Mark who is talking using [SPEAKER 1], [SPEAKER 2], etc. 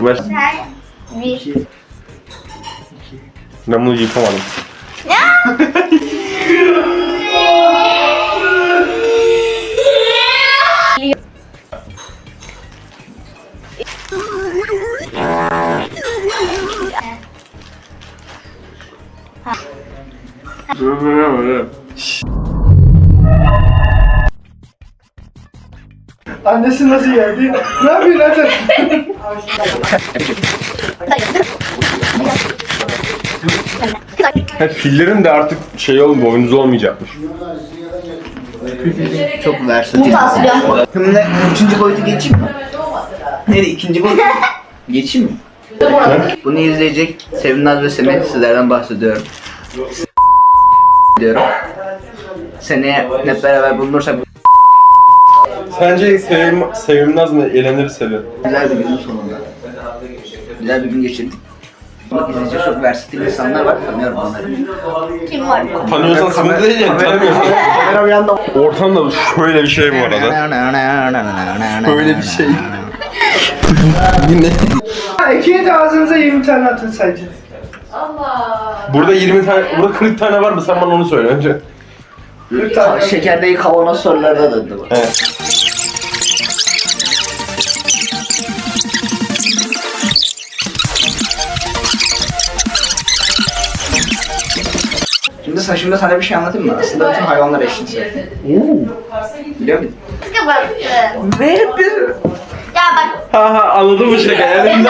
[SPEAKER 1] Ver.
[SPEAKER 2] Bir.
[SPEAKER 1] Ben bunu yıkamadım.
[SPEAKER 3] Annesi nasıl geldi? ne yapıyorsun lan sen?
[SPEAKER 1] Hep fillerin de artık şey olmuyor, boynuzu olmayacakmış.
[SPEAKER 4] Çok versatil.
[SPEAKER 2] Mutasyon.
[SPEAKER 4] Şimdi üçüncü boyutu geçeyim mi? Neydi ikinci boyut? geçeyim mi? Bunu izleyecek Sevinaz ve Semih sizlerden bahsediyorum. Diyorum. Seneye hep beraber bulunursak
[SPEAKER 1] Sence sevim, Sevimnaz mı eğlenir seviyor?
[SPEAKER 4] güzel bir günün sonunda. Güzel bir gün geçirdik. Bak çok versatil insanlar var tanıyorum onları.
[SPEAKER 2] Kim var?
[SPEAKER 1] Tanıyorsan sıkıntı değil ya, tanımıyorsan.
[SPEAKER 4] Kamera bir anda
[SPEAKER 1] Ortamda şöyle bir şey bu arada. Böyle bir şey. Yine.
[SPEAKER 3] İkiye de ağzınıza 20 tane atın sadece.
[SPEAKER 1] Burada 20 tane, burada 40 tane var mı? Sen bana onu söyle önce.
[SPEAKER 3] 40 tane.
[SPEAKER 4] Şekerdeki kavanoz sorularına döndü bu.
[SPEAKER 1] Evet.
[SPEAKER 4] Şimdi sana, şimdi sana bir şey anlatayım mı? Aslında bütün hayvanlar eşcinsel. Biliyor musun?
[SPEAKER 2] Kapattı.
[SPEAKER 4] Verip bir...
[SPEAKER 2] Ya bak
[SPEAKER 1] Ha ha anladın mı şaka? Elimde